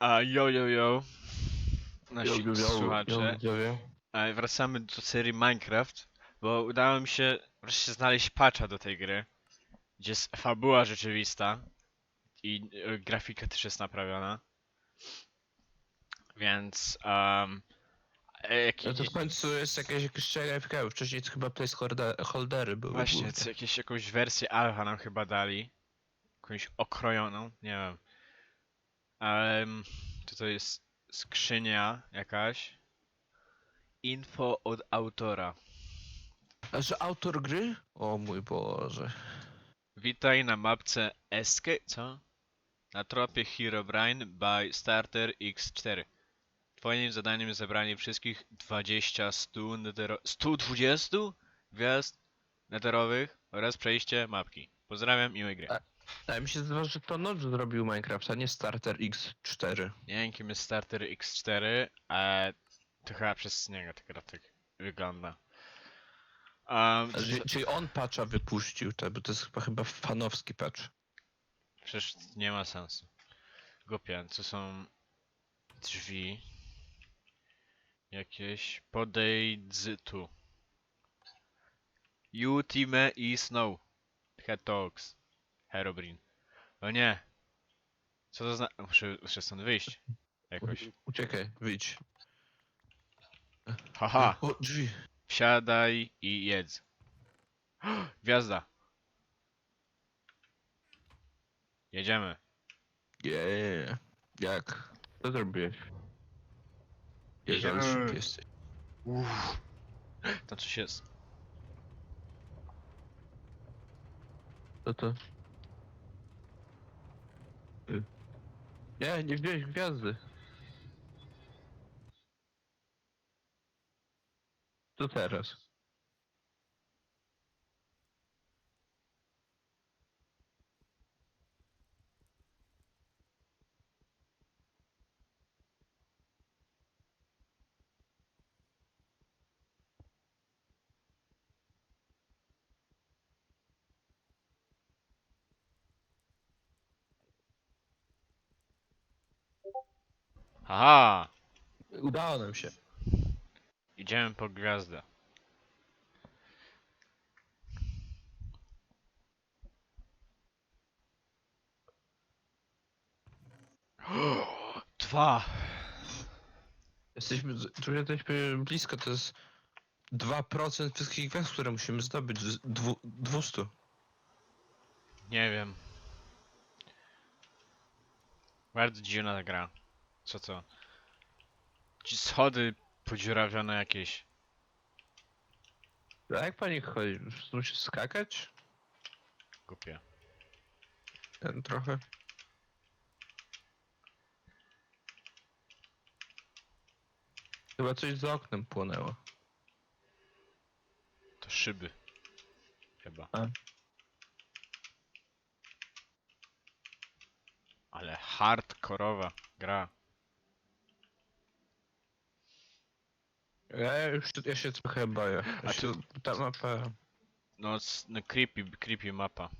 A yo yo yo. Nasi Jo, jo, jo, słuchacze. jo, widzowie. E, Wracamy do serii Minecraft, bo udało mi się wreszcie znaleźć patcha do tej gry, gdzie jest fabuła rzeczywista i e, grafika też jest naprawiona. Więc um, e, jaki, No to w końcu jest jakaś jakaś grafika, bo wcześniej to chyba placeholdery były. właśnie głównie. co, jakieś, jakąś wersję alpha nam chyba dali. Jakąś okrojoną, nie wiem. Um, to to jest skrzynia jakaś. Info od autora. A że autor gry? O mój Boże. Witaj na mapce Escape, co? Na tropie Herobrine by Starter X4. Twoim zadaniem jest zebranie wszystkich 20 100 netero... 120 gwiazd neterowych oraz przejście mapki. Pozdrawiam, miłej gry. A- A mi się że to Notch zrobił Minecraft, a nie Starter X4. Nie wiem kim jest Starter X4, ale to chyba przez niego ta gra tak wygląda. Um, A, Czyli, czyli on patcha wypuścił, tak, bo to jest chyba, chyba fanowski patch. Przecież nie ma sensu. Głupia, co są drzwi? Jakieś podejdź tu. Ultime i Snow. Head Talks. Herobrine. O nie. Co to znaczy? Muszę, muszę stąd wyjść. Jakoś. Uciekaj, wyjdź. Haha. O, drzwi. Wsiadaj i jedz. Gwiazda. Jedziemy. Yeah. Jak? Co zrobiłeś? Jezu, ale Jedziemy. szybki jesteś. Uff. Tam coś jest. Co to? Nie, nie wziąłeś gwiazdy. Co teraz? Aha! Udało nam się. Idziemy po gwiazdę. Dwa! Jesteśmy, z- tu jesteśmy blisko, to jest 2% wszystkich gwiazd, które musimy zdobyć z dwu, 200. Nie wiem. Bardzo dziwna ta gra. Co to? Ci schody podziurawione jakieś. A jak pani chodzi? Musi skakać? Głupie. Ten trochę. Chyba coś za oknem płonęło. To szyby. Chyba. A. Ale hardkorowa gra. Ja już ja się trochę boję. A się, ta mapa. No, s- no creepy, creepy mapa.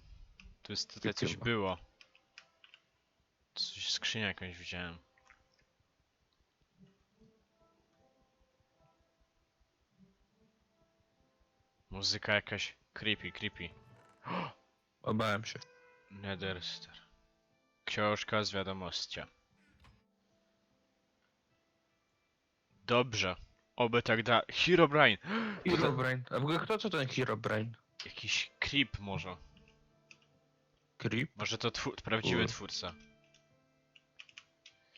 Tu jest tutaj Creepy coś mapa. było. Coś, skrzynię jakąś widziałem. Muzyka jakaś creepy, creepy. Obałem się. Netherster. Książka z wiadomością. Dobrze. Oby tak da. Herobrine! Herobrine. A w ogóle kto to ten Herobrine? Jakiś creep może. Creep? Może to twór, prawdziwy twórca.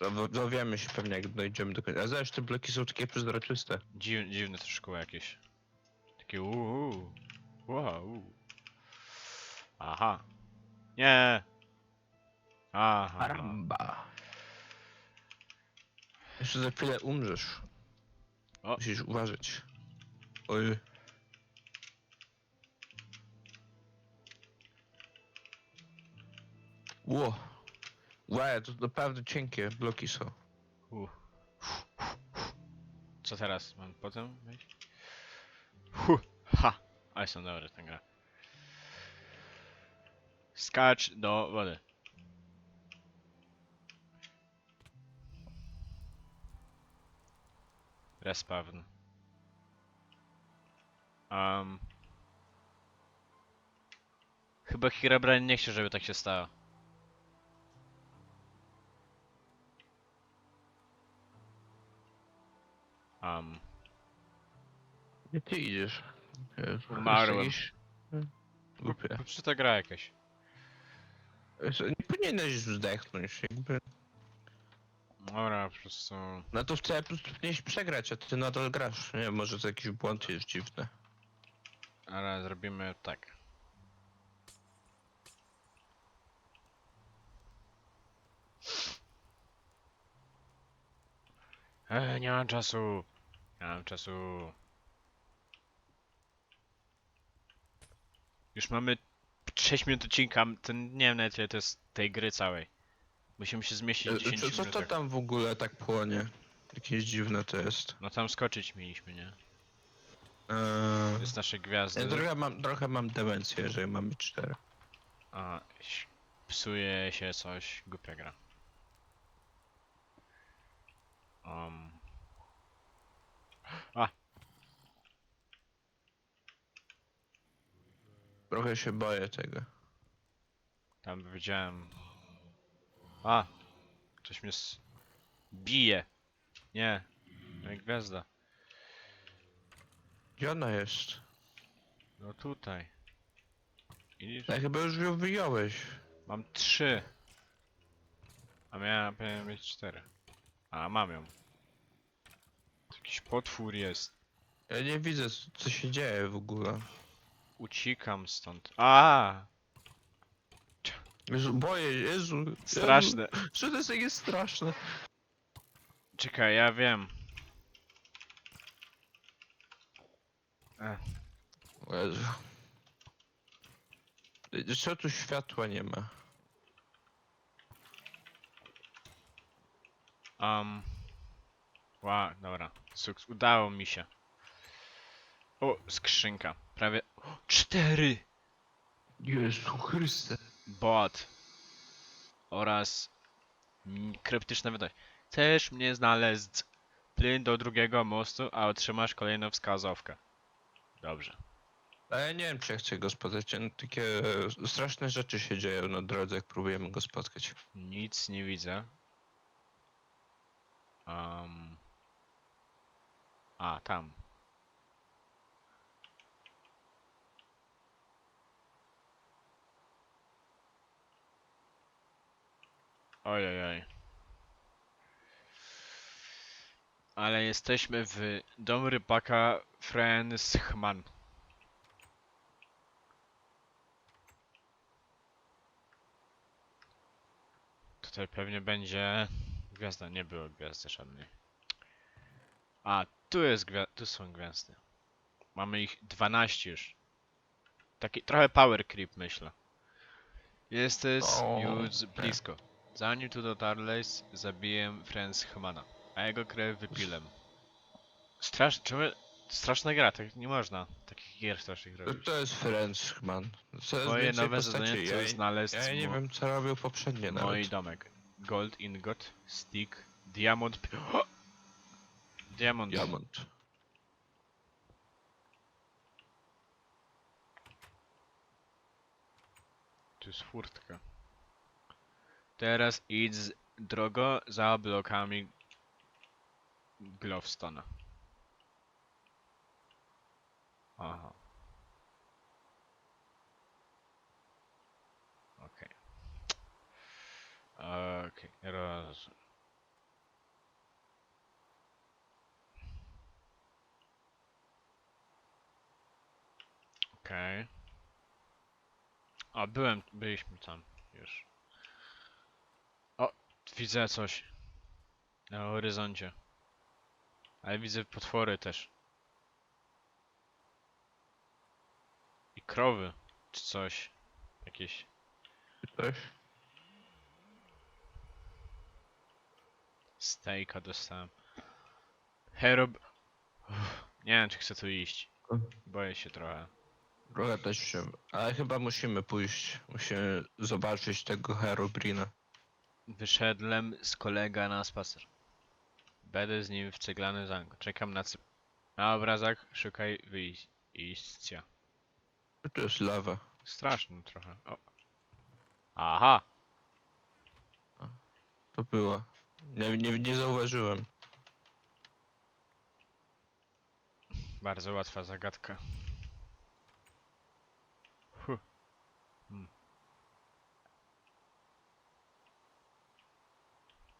Do- Dowiemy się pewnie jak dojdziemy do końca. A zobacz, te bloki są takie przezroczyste. Dziw, dziwne troszkę jakieś. Takie uuu. Wow. Aha. Nie. Aha. Aramba. Jeszcze za chwilę umrzesz. O. Musisz uważać. Oj. Ło. Łe, to naprawdę cienkie bloki są. U. Co teraz? Mam potem wejść? Ha. Ale są dobre ta gra. Skacz do wody. Respawn. Um. Chyba Herobrine nie chce, żeby tak się stało. Um. Gdzie ty idziesz? Jezu, Umarłem. jakiś- Głupie. Czy to gra jakaś? Jezu, Nie powinieneś zdechnąć, jakby. Dobra, po prostu... No to wcale po prostu powinieneś przegrać, a ty nadal grasz. Nie może to jakiś błąd jest dziwny. Ale zrobimy tak. Eee, nie mam czasu. Nie mam czasu. Już mamy 6 minut odcinka, to nie wiem ile to jest tej gry całej. Musimy się zmieścić w E, 10 Co, co to minutach. tam w ogóle tak płonie? Jakieś dziwne to jest. No tam skoczyć mieliśmy, nie? To Eee, jest nasze gwiazdy. ja trochę, mam, trochę mam demencję, jeżeli mamy cztery. A, ś- psuje się coś, głupia gra. Um. Trochę się boję tego. Tam widziałem. A! Coś mnie s... bije. Nie. Jak gwiazda. Gdzie ona jest? No tutaj. Widzisz? Ja chyba już ją wyjąłeś. Mam trzy. A miałem, miałem mieć cztery. A, mam ją. Jakiś potwór jest. Ja nie widzę, co się dzieje w ogóle. Uciekam stąd. A! Jezu, boję, Jezu. Jezu, Straszne. Że to jest takie straszne. Czekaj, ja wiem. O Jezu. Y, Co tu światła nie ma? Um. Ła, dobra. Suks, udało mi się. O, skrzynka. Prawie. O, cztery! Jezu Chryste. Bot. Oraz. mm, Kryptyczna wiadomość. Chcesz mnie znaleźć. Plyn do drugiego mostu, a otrzymasz kolejną wskazówkę. Dobrze. A ja nie wiem, czy ja chcę go spotkać. on- Takie e, straszne rzeczy się dzieją na drodze, jak próbujemy go spotkać. Nic nie widzę. Um. A, tam. Ojej. Ale jesteśmy w domu rybaka Franschman. Tutaj pewnie będzie... Gwiazda, nie było gwiazdy żadnej. A, tu jest gwia... tu są gwiazdy. Mamy ich 12 już. Taki trochę power creep myślę. Jesteś już blisko. Zanim tu dotarłeś, zabiję Franschmana, a jego krew wypilem. Strasz... Czemu... Straszna gra, tak nie można takich gier strasznych To, robić. to jest Frenchman. Coraz Moje więcej nowe postaci. zadanie Ja, to znaleźć ja nie mo- wiem, co robił poprzednie Mój nawet. domek. Gold ingot, stick, diamond. pi-! Diamond. Diamond. Tu jest furtka. Teraz idź drogo za blokami Glowstona. Aha. Okej. Okej, rozumiem. Okej. A byłem, byliśmy tam już. Widzę coś. Na horyzoncie. Ale widzę potwory też. I krowy, czy coś. Jakieś. Coś? Steaka dostałem. Herob... Uff, Nie wiem, czy chcę tu iść. Boję się trochę. Trochę też się... Ale chyba musimy pójść. Musimy zobaczyć tego Herobrina. Wyszedłem z kolega na spacer. Będę z nim w ceglany zamk. Czekam na, cy- na obrazek, szukaj wyjścia. To jest lawa. Straszny trochę. O. Aha! To była. Nie, nie, nie zauważyłem. Bardzo łatwa zagadka. Huh. Hmm.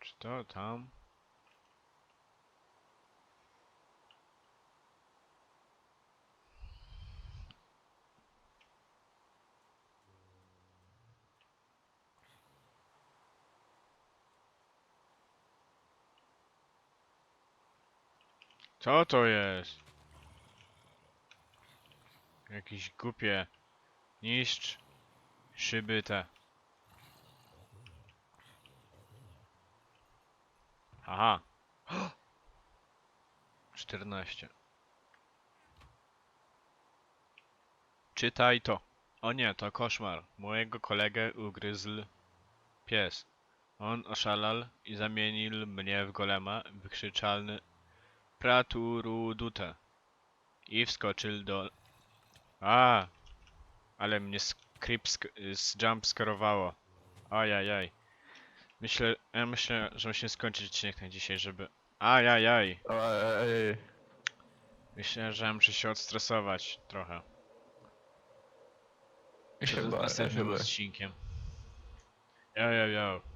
Czy to tam? Co to jest? Jakieś głupie. Niszcz szyby te. Aha. 14. Czytaj to. O nie, to koszmar. Mojego kolegę ugryzł pies. On oszalał i zamienił mnie w golema wykrzyczalny praturudute. I wskoczył do a, ale mnie script sk- z jump skarowało. Ajajaj. Myślę, ja myślę, że musimy skończyć odcinek na dzisiaj, żeby... Ajajaj. Ej, Myślę, że muszę się odstresować trochę. Przed chyba, następnym chyba. odcinkiem. Yo, yo, yo.